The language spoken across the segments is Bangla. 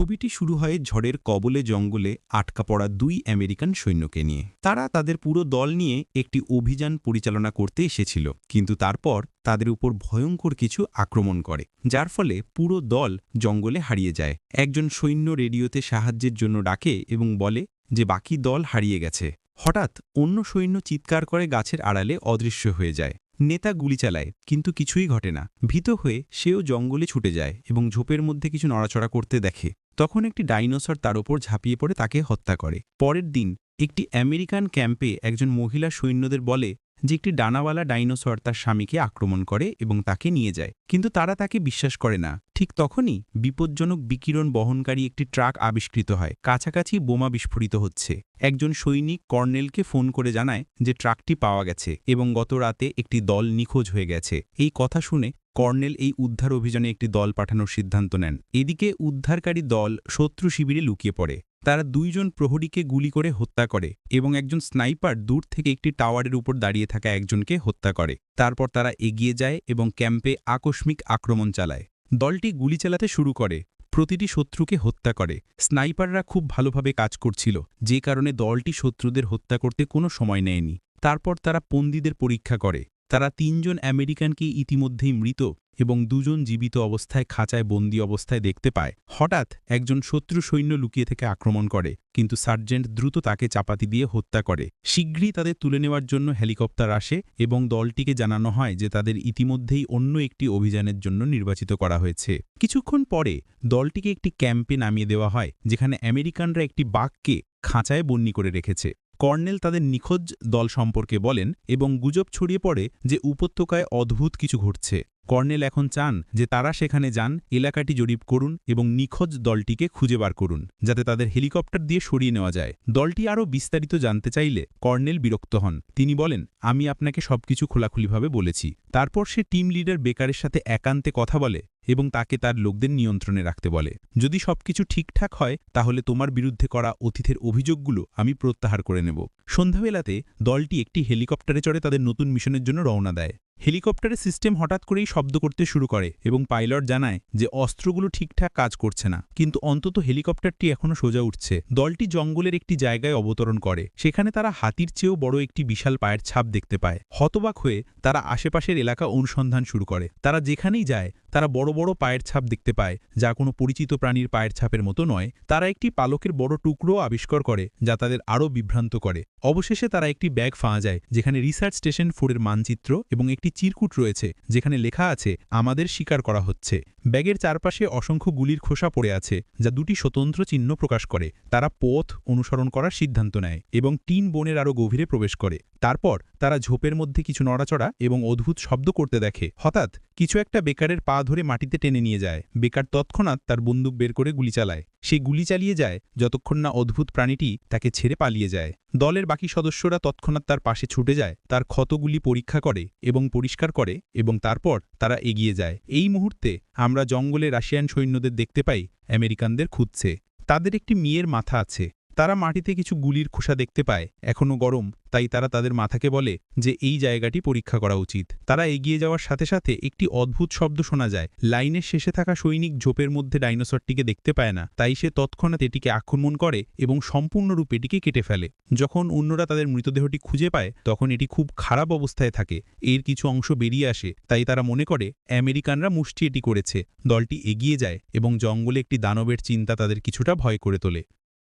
ছবিটি শুরু হয় ঝড়ের কবলে জঙ্গলে আটকা পড়া দুই আমেরিকান সৈন্যকে নিয়ে। তারা তাদের পুরো দল নিয়ে একটি অভিযান পরিচালনা করতে এসেছিল, কিন্তু তারপর তাদের উপর ভয়ঙ্কর কিছু আক্রমণ করে, যার ফলে পুরো দল জঙ্গলে হারিয়ে যায়। একজন সৈন্য রেডিওতে সাহায্যের জন্য ডাকে এবং বলে যে বাকি দল হারিয়ে গেছে। হঠাৎ অন্য সৈন্য চিৎকার করে গাছের আড়ালে অদৃশ্য হয়ে যায়। নেতা গুলি চালায়, কিন্তু কিছুই ঘটে না। ভীত হয়ে সেও জঙ্গলে ছুটে যায় এবং ঝোপের মধ্যে কিছু নড়াচড়া করতে দেখে। তখন একটি ডাইনোসর তার ওপর ঝাঁপিয়ে পড়ে তাকে হত্যা করে। পরের দিন একটি আমেরিকান ক্যাম্পে একজন মহিলা সৈন্যদের বলে যে একটি ডানাওয়ালা ডাইনোসর তার স্বামীকে আক্রমণ করে এবং তাকে নিয়ে যায়। কিন্তু তারা তাকে বিশ্বাস করে না। ঠিক তখনই বিপজ্জনক বিকিরণ বহনকারী একটি ট্রাক আবিষ্কৃত হয়। কাছাকাছি বোমা বিস্ফোরিত হচ্ছে। একজন সৈনিক কর্নেলকে ফোন করে জানায় যে ট্রাকটি পাওয়া গেছে এবং গত রাতে একটি দল নিখোঁজ হয়ে গেছে। এই কথা শুনে কর্নেল এই উদ্ধার অভিযানে একটি দল পাঠানোর সিদ্ধান্ত নেন। এদিকে উদ্ধারকারী দল শত্রু শিবিরে লুকিয়ে পড়ে। তারা দুইজন প্রহরীকে গুলি করে হত্যা করে এবং একজন স্নাইপার দূর থেকে একটি টাওয়ারের উপর দাঁড়িয়ে থাকা একজনকে হত্যা করে। তারপর তারা এগিয়ে যায় এবং ক্যাম্পে আকস্মিক আক্রমণ চালায়। দলটি গুলি চালাতে শুরু করে। প্রতিটি শত্রুকে হত্যা করে। স্নাইপাররা খুব ভালোভাবে কাজ করছিল। যে কারণে দলটি শত্রুদের হত্যা করতে কোনো সময় নেয়নি। তারপর তারা পন্দিদের পরীক্ষা করে। তারা তিনজন আমেরিকানকে ইতিমধ্যেই মৃত এবং দুজন জীবিত অবস্থায় খাঁচায় বন্দি অবস্থায় দেখতে পায়। হঠাৎ একজন শত্রু সৈন্য লুকিয়ে থেকে আক্রমণ করে, কিন্তু সার্জেন্ট দ্রুত তাকে চাপাতি দিয়ে হত্যা করে। শীঘ্রই তাদের তুলে নেওয়ার জন্য হেলিকপ্টার আসে এবং দলটিকে জানানো হয় যে তাদের ইতিমধ্যেই অন্য একটি অভিযানের জন্য নির্বাচিত করা হয়েছে। কিছুক্ষণ পরে দলটিকে একটি ক্যাম্পে নামিয়ে দেওয়া হয়, যেখানে আমেরিকানরা একটি বাঘকে খাঁচায় বন্যি করে রেখেছে। কর্নেল তাদের নিখোঁজ দল সম্পর্কে বলেন এবং গুজব ছড়িয়ে পড়ে যে উপত্যকায় অদ্ভুত কিছু ঘটছে। কর্নেল এখন চান যে তারা সেখানে যান, এলাকাটি জরিপ করুন এবং নিখোঁজ দলটিকে খুঁজে বার করুন, যাতে তাদের হেলিকপ্টার দিয়ে সরিয়ে নেওয়া যায়। দলটি আরও বিস্তারিত জানতে চাইলে কর্নেল বিরক্ত হন। তিনি বলেন, আমি আপনাকে সবকিছু খোলাখুলিভাবে বলেছি। তারপর সে টিম লিডার বেকারের সাথে একান্তে কথা বলে এবং তাকে তার লোকদের নিয়ন্ত্রণে রাখতে বলে। যদি সবকিছু ঠিকঠাক হয়, তাহলে তোমার বিরুদ্ধে করা অতীতের অভিযোগগুলো আমি প্রত্যাহার করে নেব। সন্ধ্যাবেলাতে দলটি একটি হেলিকপ্টারে চড়ে তাদের নতুন মিশনের জন্য রওনা দেয়। হেলিকপ্টারের সিস্টেম হঠাৎ করেই শব্দ করতে শুরু করে এবং পাইলট জানায় যে অস্ত্রগুলো ঠিকঠাক কাজ করছে না। কিন্তু অন্তত হেলিকপ্টারটি এখনও সোজা উঠছে। দলটি জঙ্গলের একটি জায়গায় অবতরণ করে। সেখানে তারা হাতির চেয়েও বড় একটি বিশাল পায়ের ছাপ দেখতে পায়। হতবাক হয়ে তারা আশেপাশের এলাকা অনুসন্ধান শুরু করে। তারা যেখানেই যায়, তারা বড় বড় পায়ের ছাপ দেখতে পায়, যা কোনো পরিচিত প্রাণীর পায়ের ছাপের মতো নয়। তারা একটি পালকের বড় টুকরো আবিষ্কার করে, যা তাদের আরও বিভ্রান্ত করে। অবশেষে তারা একটি ব্যাগ ফাঁয়া যায়, যেখানে রিসার্চ স্টেশন ফোরের মানচিত্র এবং একটি চিরকুট রয়েছে, যেখানে লেখা আছে, আমাদের শিকার করা হচ্ছে। ব্যাগের চারপাশে অসংখ্য গুলির খোসা পড়ে আছে, যা দুটি স্বতন্ত্র চিহ্ন প্রকাশ করে। তারা পথ অনুসরণ করার সিদ্ধান্ত নেয় এবং টিন বনের আরও গভীরে প্রবেশ করে। তারপর তারা ঝোপের মধ্যে কিছু নড়াচড়া এবং অদ্ভুত শব্দ করতে দেখে। হঠাৎ কিছু একটা বেকারের পা ধরে মাটিতে টেনে নিয়ে যায়। বেকার তৎক্ষণাৎ তার বন্দুক বের করে গুলি চালায়। সে গুলি চালিয়ে যায় যতক্ষণ না অদ্ভুত প্রাণীটি তাকে ছেড়ে পালিয়ে যায়। দলের বাকি সদস্যরা তৎক্ষণাৎ তার পাশে ছুটে যায়, তার ক্ষতগুলি পরীক্ষা করে এবং পরিষ্কার করে এবং তারপর তারা এগিয়ে যায়। এই মুহূর্তে আমরা জঙ্গলে রাশিয়ান সৈন্যদের দেখতে পাই, আমেরিকানদের খুঁজছে। তাদের একটি মেয়ের মাথা আছে। তারা মাটিতে কিছু গুলির খোসা দেখতে পায় এখনও গরম, তাই তারা তাদের মাথাকে বলে যে এই জায়গাটি পরীক্ষা করা উচিত। তারা এগিয়ে যাওয়ার সাথে সাথে একটি অদ্ভুত শব্দ শোনা যায়। লাইনের শেষে থাকা সৈনিক ঝোপের মধ্যে ডাইনোসরটিকে দেখতে পায় না, তাই সে তৎক্ষণাৎ এটিকে আক্রমণ করে এবং সম্পূর্ণরূপে এটিকে কেটে ফেলে। যখন অন্যরা তাদের মৃতদেহটি খুঁজে পায়, তখন এটি খুব খারাপ অবস্থায় থাকে। এর কিছু অংশ বেরিয়ে আসে, তাই তারা মনে করে আমেরিকানরা মুষ্টি এটি করেছে। দলটি এগিয়ে যায় এবং জঙ্গলে একটি দানবের চিন্তা তাদের কিছুটা ভয় করে তোলে।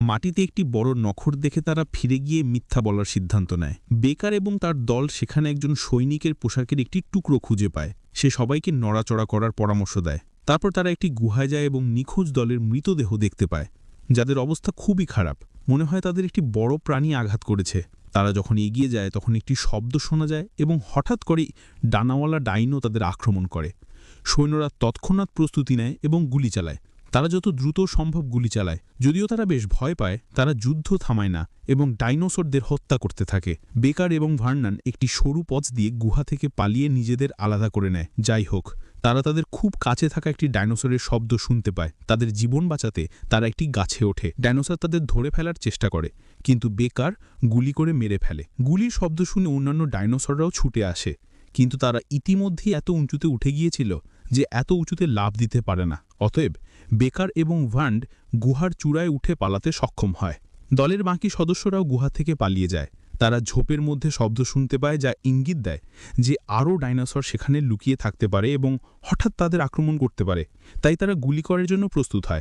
মাটিতে একটি বড় নখর দেখে তারা ফিরে গিয়ে মিথ্যা বলার সিদ্ধান্ত নেয়। বেকার এবং তার দল সেখানে একজন সৈনিকের পোশাকের একটি টুকরো খুঁজে পায়। সে সবাইকে নড়াচড়া করার পরামর্শ দেয়। তারপর তারা একটি গুহায় যায় এবং নিখোঁজ দলের মৃতদেহ দেখতে পায়। যাদের অবস্থা খুবই খারাপ। মনে হয় তাদের একটি বড় প্রাণী আঘাত করেছে। তারা যখন এগিয়ে যায়, তখন একটি শব্দ শোনা যায় এবং হঠাৎ করেই ডানাওয়ালা ডাইনও তাদের আক্রমণ করে। সৈন্যরা তৎক্ষণাৎ প্রস্তুতি নেয় এবং গুলি চালায়। তারা যত দ্রুত সম্ভব গুলি চালায়। যদিও তারা বেশ ভয় পায়, তারা যুদ্ধ থামায় না এবং ডাইনোসরদের হত্যা করতে থাকে। বেকার এবং ভার্নান একটি সরু পথ দিয়ে গুহা থেকে পালিয়ে নিজেদের আলাদা করে নেয়। যাই হোক, তারা তাদের খুব কাছে থাকা একটি ডাইনোসরের শব্দ শুনতে পায়। তাদের জীবন বাঁচাতে তারা একটি গাছে ওঠে। ডাইনোসর তাদের ধরে ফেলার চেষ্টা করে, কিন্তু বেকার গুলি করে মেরে ফেলে। গুলির শব্দ শুনে অন্যান্য ডাইনোসররাও ছুটে আসে, কিন্তু তারা ইতিমধ্যেই এত উঁচুতে উঠে গিয়েছিল যে এত উঁচুতে লাভ দিতে পারে না। অতএব বেকার এবং ভান্ড গুহার চূড়ায় উঠে পালাতে সক্ষম হয়। দলের বাকি সদস্যরাও গুহা থেকে পালিয়ে যায়। তারা ঝোপের মধ্যে শব্দ শুনতে পায় যা ইঙ্গিত দেয় যে আরও ডাইনোসর সেখানে লুকিয়ে থাকতে পারে এবং হঠাৎ তাদের আক্রমণ করতে পারে। তাই তারা গুলি করার জন্য প্রস্তুত হয়।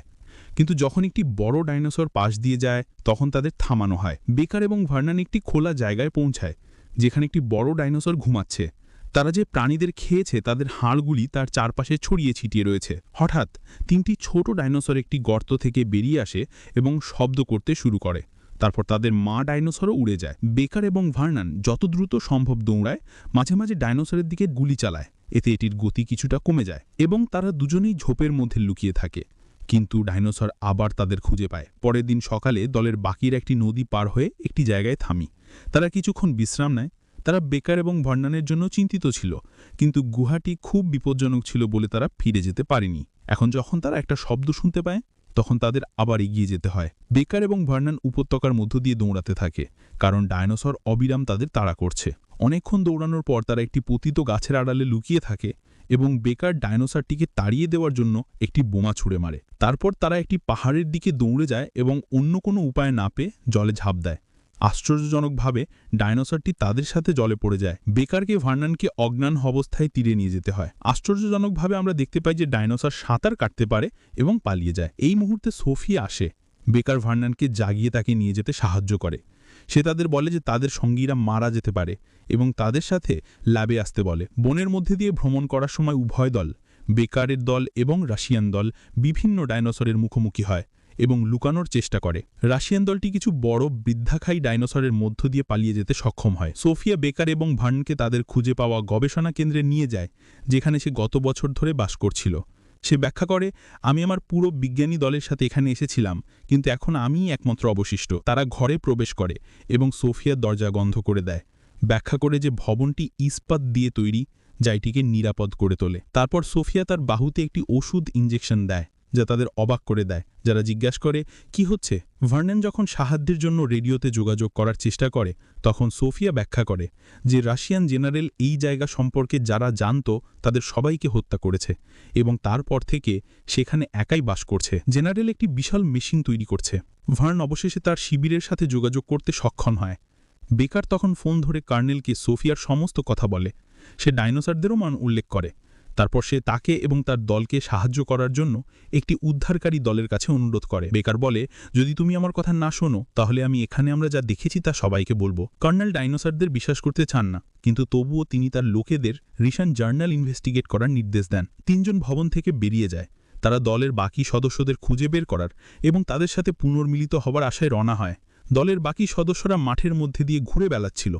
কিন্তু যখন একটি বড় ডাইনোসর পাশ দিয়ে যায়, তখন তাদের থামানো হয়। বেকার এবং ভার্নান একটি খোলা জায়গায় পৌঁছায়, যেখানে একটি বড় ডাইনোসর ঘুমাচ্ছে। তারা যে প্রাণীদের খেয়েছে, তাদের হাড়গুলি তার চারপাশে ছড়িয়ে ছিটিয়ে রয়েছে। হঠাৎ তিনটি ছোট ডাইনোসর একটি গর্ত থেকে বেরিয়ে আসে এবং শব্দ করতে শুরু করে। তারপর তাদের মা ডাইনোসরও উড়ে যায়। বেকার এবং ভার্নান যত দ্রুত সম্ভব দৌড়ায়, মাঝে মাঝে ডাইনোসরের দিকে গুলি চালায়। এতে এটির গতি কিছুটা কমে যায় এবং তারা দুজনেই ঝোপের মধ্যে লুকিয়ে থাকে। কিন্তু ডাইনোসর আবার তাদের খুঁজে পায়। পরের দিন সকালে দলের বাকির একটি নদী পার হয়ে একটি জায়গায় থামি। তারা কিছুক্ষণ বিশ্রাম নেয় তারা বেকার এবং ভণ্ডানের জন্য চিন্তিত ছিল, কিন্তু গুহাটি খুব বিপজ্জনক ছিল বলে তারা ফিরে যেতে পারেনি। এখন যখন তারা একটা শব্দ শুনতে পায়, তখন তাদের আবার এগিয়ে যেতে হয়। বেকার এবং ভার্নান উপত্যকার মধ্য দিয়ে দৌড়াতে থাকে, কারণ ডায়নোসর অবিরাম তাদের তাড়া করছে। অনেকক্ষণ দৌড়ানোর পর তারা একটি পতিত গাছের আড়ালে লুকিয়ে থাকে এবং বেকার ডায়নোসরটিকে তাড়িয়ে দেওয়ার জন্য একটি বোমা ছুড়ে মারে। তারপর তারা একটি পাহাড়ের দিকে দৌড়ে যায় এবং অন্য কোনো উপায় না পেয়ে জলে ঝাঁপ দেয়। আশ্চর্যজনকভাবে ডাইনোসরটি তাদের সাথে জলে পড়ে যায়। বেকারকে ভার্নানকে অজ্ঞান অবস্থায় তীরে নিয়ে যেতে হয়। আশ্চর্যজনকভাবে আমরা দেখতে পাই যে ডাইনোসর সাঁতার কাটতে পারে এবং পালিয়ে যায়। এই মুহূর্তে সোফিয়া আসে। বেকার ভার্নানকে জাগিয়ে তাকে নিয়ে যেতে সাহায্য করে। সে তাদের বলে যে তাদের সঙ্গীরা মারা যেতে পারে এবং তাদের সাথে ল্যাবে আসতে বলে। বনের মধ্যে দিয়ে ভ্রমণ করার সময় উভয় দল, বেকারের দল এবং রাশিয়ান দল, বিভিন্ন ডাইনোসরের মুখোমুখি হয়। এবং লুকানোর চেষ্টা করে। রাশিয়ান দলটি কিছু বড় বৃদ্ধাখাই ডাইনোসরের মধ্য দিয়ে পালিয়ে যেতে সক্ষম হয়। সোফিয়া বেকার এবং ভার্নকে তাদের খুঁজে পাওয়া গবেষণা কেন্দ্রে নিয়ে যায়, যেখানে সে গত বছর ধরে বাস করছিল। সে ব্যাখ্যা করে, আমি আমার পুরো বিজ্ঞানী দলের সাথে এখানে এসেছিলাম, কিন্তু এখন আমিই একমাত্র অবশিষ্ট। তারা ঘরে প্রবেশ করে এবং সোফিয়ার দরজা বন্ধ করে দেয়। ব্যাখ্যা করে যে ভবনটি ইস্পাত দিয়ে তৈরি, যা এটিকে নিরাপদ করে তোলে। তারপর সোফিয়া তার বাহুতে একটি ওষুধ ইঞ্জেকশন দেয়। যা তাদের অবাক করে দেয়। যারা জিজ্ঞাসা করে, কি হচ্ছে? ভার্নেন যখন সাহায্যের জন্য রেডিওতে যোগাযোগ করার চেষ্টা করে, তখন সোফিয়া ব্যাখ্যা করে যে রাশিয়ান জেনারেল এই জায়গা সম্পর্কে যারা জানত, তাদের সবাইকে হত্যা করেছে এবং তারপর থেকে সেখানে একাই বাস করছে। জেনারেল একটি বিশাল মেশিন তৈরি করছে। ভার্ন অবশেষে তার শিবিরের সাথে যোগাযোগ করতে সক্ষম হয়। বেকার তখন ফোন ধরে কার্নেলকে সোফিয়ার সমস্ত কথা বলে। সে ডাইনোসরদেরও মান উল্লেখ করে। তারপর সে তাকে এবং তার দলকে সাহায্য করার জন্য একটি উদ্ধারকারী দলের কাছে অনুরোধ করে। বেকার বলে, যদি তুমি আমার কথা না শোনো, তাহলে আমি এখানে আমরা যা দেখেছি তা সবাইকে বলব। কর্নেল ডাইনোসরদের বিশ্বাস করতে চান না, কিন্তু তবুও তিনি তার লোকেদের রিসান জার্নাল ইনভেস্টিগেট করার নির্দেশ দেন। তিনজন ভবন থেকে বেরিয়ে যায়। তারা দলের বাকি সদস্যদের খুঁজে বের করার এবং তাদের সাথে পুনর্মিলিত হবার আশায় রওনা হয়। দলের বাকি সদস্যরা মাঠের মধ্যে দিয়ে ঘুরে বেড়াচ্ছিল।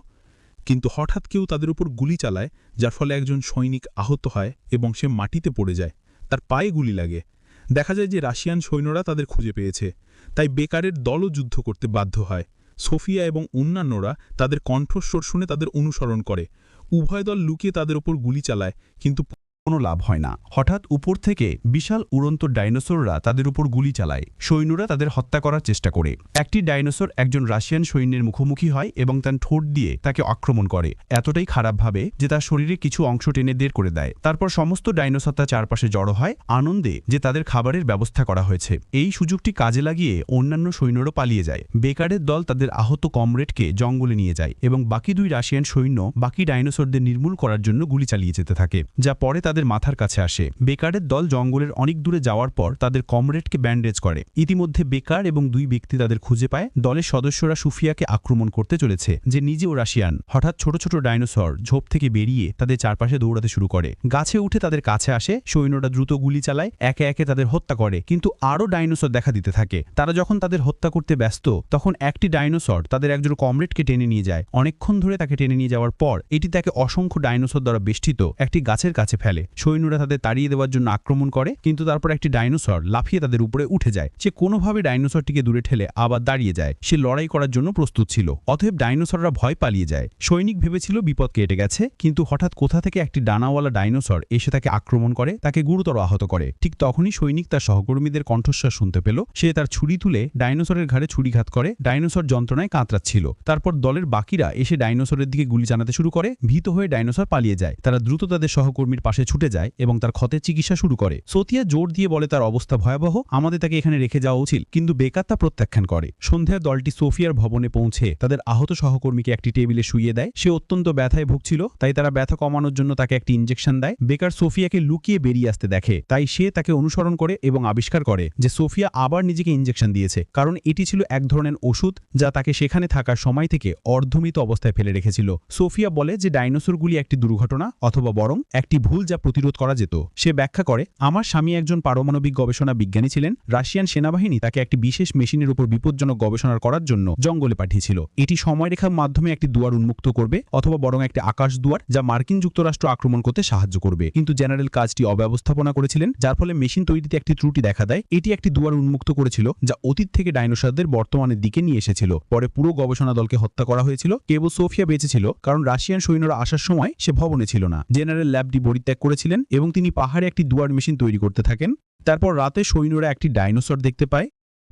কিন্তু হঠাৎ কেউ তাদের উপর গুলি চালায়, যার ফলে একজন সৈনিক আহত হয় এবং সে মাটিতে পড়ে যায়। তার পায়ে গুলি লাগে। দেখা যায় যে রাশিয়ান সৈন্যরা তাদের খুঁজে পেয়েছে। তাই বেকারের দলও যুদ্ধ করতে বাধ্য হয়। সোফিয়া এবং অন্যান্যরা তাদের কণ্ঠস্বর শুনে তাদের অনুসরণ করে। উভয় দল লুকিয়ে তাদের ওপর গুলি চালায়, কিন্তু কোনো লাভ হয় না। হঠাৎ উপর থেকে বিশাল উড়ন্ত ডাইনোসররা তাদের উপর গুলি চালায়। সৈন্যরা তাদের হত্যা করার চেষ্টা করে। একটি ডাইনোসর একজন রাশিয়ান সৈন্যের মুখোমুখি হয় এবং তার ঠোঁট দিয়ে তাকে আক্রমণ করে। এতটাই খারাপভাবে যে তার শরীরে কিছু অংশ টেনে দের করে দেয়। তারপর সমস্ত ডাইনোসর তার চারপাশে জড়ো হয়, আনন্দে যে তাদের খাবারের ব্যবস্থা করা হয়েছে। এই সুযোগটি কাজে লাগিয়ে অন্যান্য সৈন্যরও পালিয়ে যায়। বেকারের দল তাদের আহত কমরেডকে জঙ্গলে নিয়ে যায় এবং বাকি দুই রাশিয়ান সৈন্য বাকি ডাইনোসরদের নির্মূল করার জন্য গুলি চালিয়ে যেতে থাকে, যা পরে তাদের মাথার কাছে আসে। বেকারের দল জঙ্গলের অনেক দূরে যাওয়ার পর তাদের কমরেডকে ব্যান্ডেজ করে। ইতিমধ্যে বেকার এবং দুই ব্যক্তি তাদের খুঁজে পায়। দলের সদস্যরা সুফিয়াকে আক্রমণ করতে চলেছে, যে নিজেও রাশিয়ান। হঠাৎ ছোট ছোট ডাইনোসর ঝোপ থেকে বেরিয়ে তাদের চারপাশে দৌড়াতে শুরু করে। গাছে উঠে তাদের কাছে আসে, সৈন্যরা দ্রুত গুলি চালায়, একে একে তাদের হত্যা করে। কিন্তু আরও ডাইনোসর দেখা দিতে থাকে। তারা যখন তাদের হত্যা করতে ব্যস্ত, তখন একটি ডাইনোসর তাদের একজন কমরেডকে টেনে নিয়ে যায়। অনেকক্ষণ ধরে তাকে টেনে নিয়ে যাওয়ার পর, এটি তাকে অসংখ্য ডাইনোসর দ্বারা বেষ্টিত একটি গাছের কাছে ফেলে। সৈন্যরা তাদের তাড়িয়ে দেওয়ার জন্য আক্রমণ করে, কিন্তু তারপর একটি ডাইনোসর লাফিয়ে তাদের উপরে উঠে যায়। সে কোনোভাবে ডাইনোসরটিকে দূরে ঠেলে আবার দাঁড়িয়ে যায়। সে লড়াই করার জন্য প্রস্তুত ছিল। অতএব ডাইনোসররা ভয় পালিয়ে যায়। সৈনিক ভেবেছিল বিপদ কেটে গেছে, কিন্তু হঠাৎ কোথা থেকে একটি ডানাওয়ালা ডাইনোসর এসে তাকে আক্রমণ করে, তাকে গুরুতর আহত করে। ঠিক তখনই সৈনিক তার সহকর্মীদের কণ্ঠস্বর শুনতে পেল। সে তার ছুরি তুলে ডাইনোসরের ঘাড়ে ছুরিঘাত করে, ডাইনোসর যন্ত্রণায় কাঁতরাচ্ছিল। তারপর দলের বাকিরা এসে ডাইনোসরের দিকে গুলি চালাতে শুরু করে, ভীত হয়ে ডাইনোসর পালিয়ে যায়। তারা দ্রুত তাদের সহকর্মীর পাশে ছুটে যায় এবং তার ক্ষতের চিকিৎসা শুরু করে। সোতিয়া জোর দিয়ে বলে তার অবস্থা ভয়াবহ, আমাদের তাকে এখানে রেখে যাওয়া উচিত। কিন্তু বেকার তা প্রত্যাখ্যান করে। সন্ধ্যায় দলটি সোফিয়ার ভবনে পৌঁছে তাদের আহত সহকর্মীকে একটি টেবিলে শুইয়ে দেয়। সে অত্যন্ত ব্যথায় ভুগছিল, তাই তারা ব্যথা কমানোর জন্য তাকে একটি ইঞ্জেকশন দেয়। বেকার সোফিয়াকে লুকিয়ে বেরিয়ে আসতে দেখে, তাই সে তাকে অনুসরণ করে এবং আবিষ্কার করে যে সোফিয়া আবার নিজেকে ইঞ্জেকশন দিয়েছে। কারণ এটি ছিল এক ধরনের ওষুধ যা তাকে সেখানে থাকার সময় থেকে অর্ধমিত অবস্থায় ফেলে রেখেছিল। সোফিয়া বলে যে ডাইনোসরগুলি একটি দুর্ঘটনা অথবা বরং একটি ভুল যা প্রতিরোধ করা যেত। সে ব্যাখ্যা করে, আমার স্বামী একজন পারমাণবিক গবেষণা বিজ্ঞানী ছিলেন। রাশিয়ান সেনাবাহিনী তাকে একটি বিশেষ মেশিনের উপর বিপজ্জনক গবেষণা করার জন্য জঙ্গলে পাঠিয়েছিল। এটি সময়রেখার মাধ্যমে একটি দুয়ার উন্মুক্ত করবে অথবা বরং একটি আকাশ দুয়ার যা মার্কিন যুক্তরাষ্ট্র আক্রমণ করতে সাহায্য করবে। কিন্তু জেনারেল কাজটি অব্যবস্থাপনা করেছিলেন, যার ফলে মেশিন তৈরিতে একটি ত্রুটি দেখা দেয়। এটি একটি দুয়ার উন্মুক্ত করেছিল, যা অতীত থেকে ডাইনোসরদের বর্তমানের দিকে নিয়ে এসেছিল। পরে পুরো গবেষণা দলকে হত্যা করা হয়েছিল। কেবল সোফিয়া বেঁচেছিল কারণ রাশিয়ান সৈন্যরা আসার সময় সে ভবনে ছিল না। জেনারেল ল্যাবটি পরিত্যাগ করেছিলেন এবং তিনি পাহাড়ে একটি দুয়ার মেশিন তৈরি করতে থাকেন। তারপর রাতে সৈন্যরা একটি ডাইনোসর দেখতে পায়।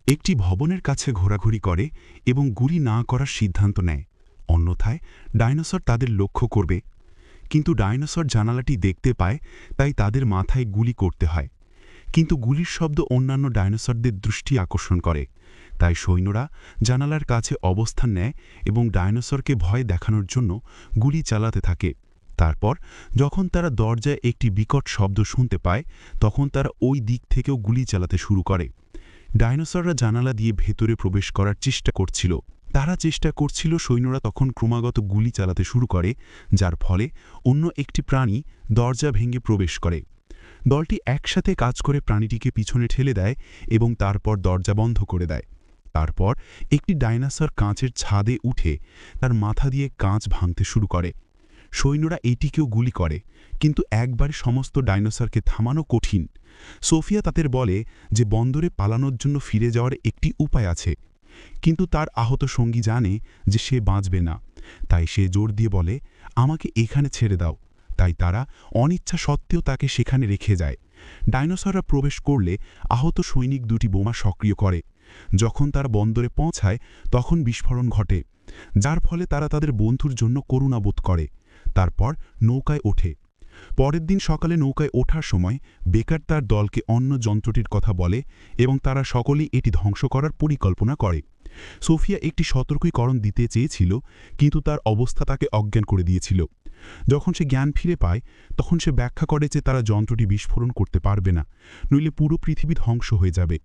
একটি ভবনের কাছে ঘোরাঘুরি করে এবং গুলি না করার সিদ্ধান্ত নেয়। অন্যথায় ডাইনোসর তাদের লক্ষ্য করবে। কিন্তু ডাইনোসর জানালাটি দেখতে পায়, তাই তাদের মাথায় গুলি করতে হয়। কিন্তু গুলির শব্দ অন্যান্য ডাইনোসরদের দৃষ্টি আকর্ষণ করে। তাই সৈন্যরা জানালার কাছে অবস্থান নেয় এবং ডাইনোসরকে ভয় দেখানোর জন্য গুলি চালাতে থাকে। তারপর যখন তারা দরজায় একটি বিকট শব্দ শুনতে পায়, তখন তারা ওই দিক থেকেও গুলি চালাতে শুরু করে। ডাইনোসররা জানালা দিয়ে ভেতরে প্রবেশ করার চেষ্টা করছিল। তারা চেষ্টা করছিল সৈন্যরা তখন ক্রমাগত গুলি চালাতে শুরু করে, যার ফলে অন্য একটি প্রাণী দরজা ভেঙে প্রবেশ করে। দলটি একসাথে কাজ করে প্রাণীটিকে পিছনে ঠেলে দেয় এবং তারপর দরজা বন্ধ করে দেয়। তারপর একটি ডাইনোসর কাঁচের ছাদে উঠে তার মাথা দিয়ে কাঁচ ভাঙতে শুরু করে। সৈন্যরা এটিকেও গুলি করে, কিন্তু একবারে সমস্ত ডাইনোসরকে থামানো কঠিন। সোফিয়া তাদের বলে যে বন্দরে পালানোর জন্য ফিরে যাওয়ার একটি উপায় আছে, কিন্তু তার আহত সঙ্গী জানে যে সে বাঁচবে না। তাই সে জোর দিয়ে বলে, আমাকে এখানে ছেড়ে দাও। তাই তারা অনিচ্ছা সত্ত্বেও তাকে সেখানে রেখে যায়। ডাইনোসররা প্রবেশ করলে আহত সৈনিক দুটি বোমা সক্রিয় করে। যখন তারা বন্দরে পৌঁছায়, তখন বিস্ফোরণ ঘটে, যার ফলে তারা তাদের বন্ধুর জন্য করুণাবোধ করে। তারপর নৌকায় ওঠে। পরের দিন সকালে নৌকায় ওঠার সময় বেকার তার দলকে অন্য যন্ত্রটির কথা বলে এবং তারা সকলেই এটি ধ্বংস করার পরিকল্পনা করে। সোফিয়া একটি সতর্কীকরণ দিতে চেয়েছিল, কিন্তু তার অবস্থা তাকে অজ্ঞান করে দিয়েছিল। যখন সে জ্ঞান ফিরে পায়, তখন সে ব্যাখ্যা করে যে তারা যন্ত্রটি বিস্ফোরণ করতে পারবে না, নইলে পুরো পৃথিবী ধ্বংস হয়ে যাবে।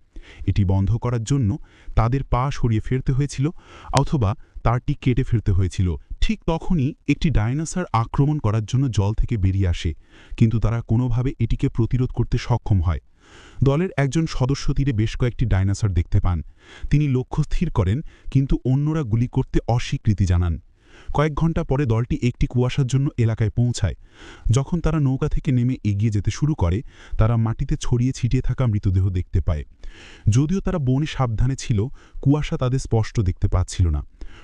এটি বন্ধ করার জন্য তাদের পা সরিয়ে ফেরতে হয়েছিল, অথবা তারটি কেটে ফেলতে হয়েছিল। ঠিক তখনই একটি ডাইনোসর আক্রমণ করার জন্য জল থেকে বেরিয়ে আসে, কিন্তু তারা কোনোভাবে এটিকে প্রতিরোধ করতে সক্ষম হয়। দলের একজন সদস্য তীরে বেশ কয়েকটি ডাইনোসর দেখতে পান। তিনি লক্ষ্য স্থির করেন, কিন্তু অন্যরা গুলি করতে অস্বীকৃতি জানান। কয়েক ঘণ্টা পরে দলটি একটি কুয়াশার জন্য এলাকায় পৌঁছায়। যখন তারা নৌকা থেকে নেমে এগিয়ে যেতে শুরু করে, তারা মাটিতে ছড়িয়ে ছিটিয়ে থাকা মৃতদেহ দেখতে পায়। যদিও তারা বনে সাবধানে ছিল, কুয়াশা তাদের স্পষ্ট দেখতে পাচ্ছিল না।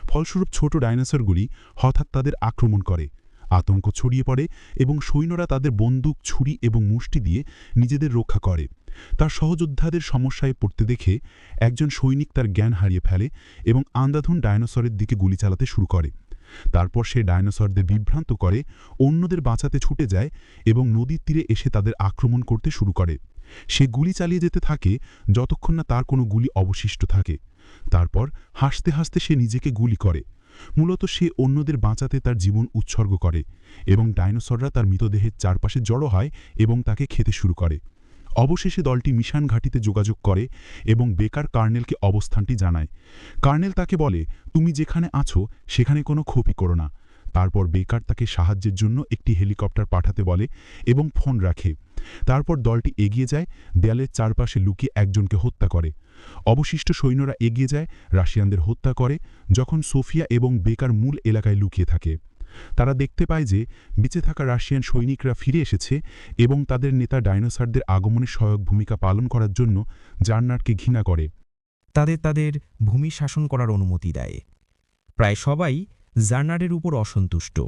ফলস্বরূপ ছোট ডাইনোসরগুলি হঠাৎ তাদের আক্রমণ করে। আতঙ্ক ছড়িয়ে পড়ে এবং সৈন্যরা তাদের বন্দুক, ছুরি এবং মুষ্টি দিয়ে নিজেদের রক্ষা করে। তার সহযোদ্ধাদের সমস্যায় পড়তে দেখে একজন সৈনিক তার জ্ঞান হারিয়ে ফেলে এবং আন্দাধুন ডাইনোসরের দিকে গুলি চালাতে শুরু করে। তারপর সে ডাইনোসরদের বিভ্রান্ত করে, অন্যদের বাঁচাতে ছুটে যায় এবং নদীর তীরে এসে তাদের আক্রমণ করতে শুরু করে। সে গুলি চালিয়ে যেতে থাকে যতক্ষণ না তার কোনো গুলি অবশিষ্ট থাকে। তারপর হাসতে হাসতে সে নিজেকে গুলি করে। মূলত সে অন্যদের বাঁচাতে তার জীবন উৎসর্গ করে এবং ডাইনোসররা তার মৃতদেহের চারপাশে জড়ো হয় এবং তাকে খেতে শুরু করে। অবশেষে দলটি মিশান ঘাটিতে যোগাযোগ করে এবং বেকার কার্নেলকে অবস্থানটি জানায়। কার্নেল তাকে বলে, তুমি যেখানে আছো, সেখানে কোনো ক্ষতি করো না। তারপর বেকার তাকে সাহায্যের জন্য একটি হেলিকপ্টার পাঠাতে বলে এবং ফোন রাখে। তারপর দলটি এগিয়ে যায়, দেয়ালের চারপাশে লুকিয়ে একজনকে হত্যা করে। অবশিষ্ট সৈন্যরা এগিয়ে যায়, রাশিয়ানদের হত্যা করে, যখন সোফিয়া এবং বেকার মূল এলাকায় লুকিয়ে থাকে। তারা দেখতে পায় যে, বেঁচে থাকা রাশিয়ান সৈনিকরা ফিরে এসেছে এবং তাদের নেতা ডাইনোসারদের আগমনে সহায়ক ভূমিকা পালন করার জন্য জার্নারকে ঘৃণা করে। তাদের তাদের ভূমি শাসন করার অনুমতি দেয়। প্রায় সবাই জার্নারের উপর অসন্তুষ্ট।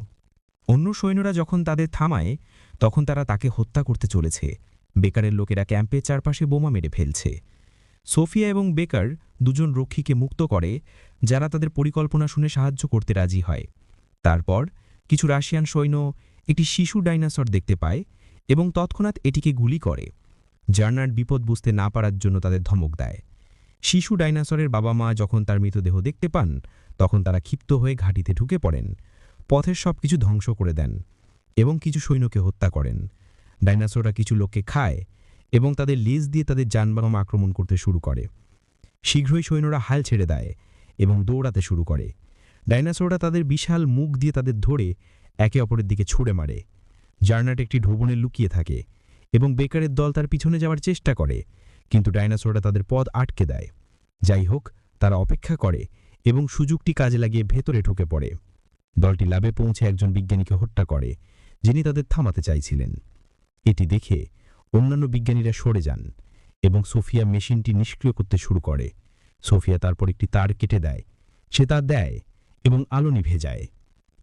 অন্য সৈন্যরা যখন তাদের থামায়, তখন তারা তাকে হত্যা করতে চলেছে। বেকারের লোকেরা ক্যাম্পের চারপাশে বোমা মেরে ফেলছে। সোফিয়া এবং বেকার দুজন রক্ষীকে মুক্ত করে, যারা তাদের পরিকল্পনা শুনে সাহায্য করতে রাজি হয়। তারপর কিছু রাশিয়ান সৈন্য একটি শিশু ডাইনোসর দেখতে পায় এবং তৎক্ষণাৎ এটিকে গুলি করে জার্নার্ড বিপদ বুঝতে না পারার জন্য তাদের ধমক দেয়। শিশু ডাইনোসরের বাবা মা যখন তার মৃতদেহ দেখতে পান, তখন তারা ক্ষিপ্ত হয়ে ঘাঁটিতে ঢুকে পড়েন, পথের সব কিছু ধ্বংস করে দেন এবং কিছু সৈন্যকে হত্যা করেন। ডাইনোসররা কিছু লোককে খায় এবং তাদের লেজ দিয়ে তাদের যানবাহন আক্রমণ করতে শুরু করে। শীঘ্রই সৈন্যরা হাল ছেড়ে দেয় এবং দৌড়াতে শুরু করে। ডাইনোসররা তাদের বিশাল মুখ দিয়ে তাদের ধরে একে অপরের দিকে ছুড়ে মারে। জার্নাট একটি ঢোবনে লুকিয়ে থাকে এবং বেকারের দল তার পিছনে যাওয়ার চেষ্টা করে, কিন্তু ডাইনোসররা তাদের পদ আটকে দেয়। যাই হোক, তারা অপেক্ষা করে এবং সুযোগটি কাজে লাগিয়ে ভেতরে ঢুকে পড়ে। দলটি লাভে পৌঁছে একজন বিজ্ঞানীকে হত্যা করে, যিনি তাদের থামাতে চাইছিলেন। এটি দেখে অন্যান্য বিজ্ঞানীরা সরে যান এবং সোফিয়া মেশিনটি নিষ্ক্রিয় করতে শুরু করে। সোফিয়া তারপর একটি তার কেটে দেয়, সে তা দেয় এবং আলো নিভে যায়।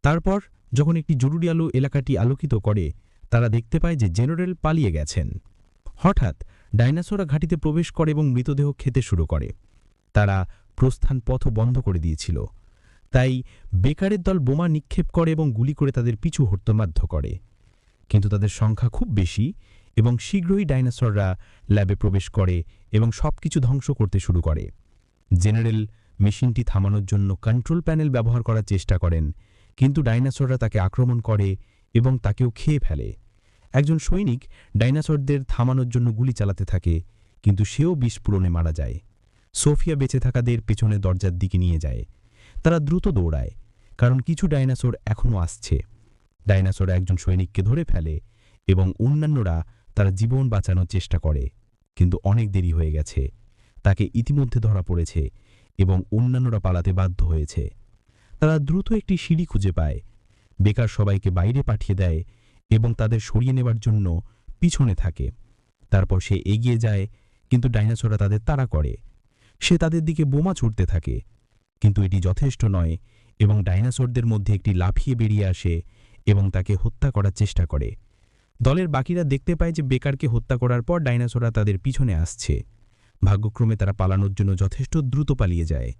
তারপর যখন একটি জরুরি আলো এলাকাটি আলোকিত করে, তারা দেখতে পায় যে জেনারেল পালিয়ে গেছেন। হঠাৎ ডাইনোসররা ঘাঁটিতে প্রবেশ করে এবং মৃতদেহ খেতে শুরু করে। তারা প্রস্থান পথ বন্ধ করে দিয়েছিল। তাই বেকারের দল বোমা নিক্ষেপ করে এবং গুলি করে তাদের পিছু হটতে বাধ্য করে। কিন্তু তাদের সংখ্যা খুব বেশি এবং শীঘ্রই ডাইনোসররা ল্যাবে প্রবেশ করে এবং সবকিছু ধ্বংস করতে শুরু করে। জেনারেল মেশিনটি থামানোর জন্য কন্ট্রোল প্যানেল ব্যবহার করার চেষ্টা করেন, কিন্তু ডাইনোসররা তাকে আক্রমণ করে এবং তাকেও খেয়ে ফেলে। একজন সৈনিক ডাইনোসরদের থামানোর জন্য গুলি চালাতে থাকে, কিন্তু সেও বিস্ফোরণে মারা যায়। সোফিয়া বেঁচে থাকাদের পেছনে দরজার দিকে নিয়ে যায়। তারা দ্রুত দৌড়ায়, কারণ কিছু ডাইনোসর এখনও আসছে। ডাইনোসর একজন সৈনিককে ধরে ফেলে এবং অন্যান্যরা তারা জীবন বাঁচানোর চেষ্টা করে, কিন্তু অনেক দেরি হয়ে গেছে। তাকে ইতিমধ্যে ধরা পড়েছে এবং অন্যান্যরা পালাতে বাধ্য হয়েছে। তারা দ্রুত একটি সিঁড়ি খুঁজে পায়। বেকার সবাইকে বাইরে পাঠিয়ে দেয় এবং তাদের সরিয়ে নেবার জন্য পিছনে থাকে। তারপর সে এগিয়ে যায়, কিন্তু ডাইনোসররা তাদের তাড়া করে। সে তাদের দিকে বোমা ছুটতে থাকে, কিন্তু এটি যথেষ্ট নয় এবং ডাইনোসরদের মধ্যে একটি লাফিয়ে বেরিয়ে আসে এবং তাকে হত্যা করার চেষ্টা করে। দলের বাকিরা দেখতে পায় যে বেকারকে হত্যা করার পর ডাইনোসররা তাদের পিছনে আসছে। ভাগ্যক্রমে তারা পালানোর জন্য যথেষ্ট দ্রুত পালিয়ে যায়।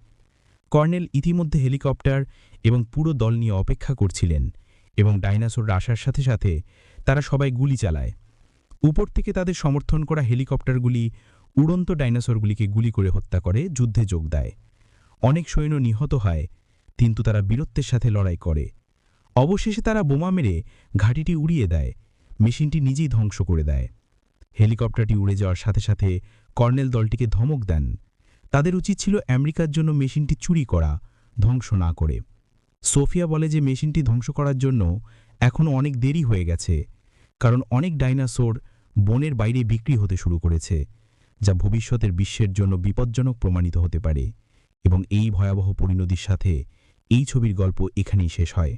কর্নেল ইতিমধ্যে হেলিকপ্টার এবং পুরো দল নিয়ে অপেক্ষা করছিলেন এবং ডাইনোসররা আসার সাথে সাথে তারা সবাই গুলি চালায়। উপর থেকে তাদের সমর্থন করা হেলিকপ্টারগুলি উড়ন্ত ডাইনোসরগুলিকে গুলি করে হত্যা করে, যুদ্ধে যোগ দেয়। অনেক সৈন্য নিহত হয়, কিন্তু তারা বীরত্বের সাথে লড়াই করে। অবশেষে তারা বোমা মেরে ঘাঁটিটি উড়িয়ে দেয়। মেশিনটি নিজেই ধ্বংস করে দেয়। হেলিকপ্টারটি উড়ে যাওয়ার সাথে সাথে কর্নেল দলটিকে ধমক দেন। তাদের উচিত ছিল আমেরিকার জন্য মেশিনটি চুরি করা, ধ্বংস না করে। সোফিয়া বলে যে মেশিনটি ধ্বংস করার জন্য এখনও অনেক দেরি হয়ে গেছে, কারণ অনেক ডাইনোসর বনের বাইরে বিক্রি হতে শুরু করেছে, যা ভবিষ্যতের বিশ্বের জন্য বিপজ্জনক প্রমাণিত হতে পারে এবং এই ভয়াবহ পরিণতির সাথে এই ছবির গল্প এখানেই শেষ হয়।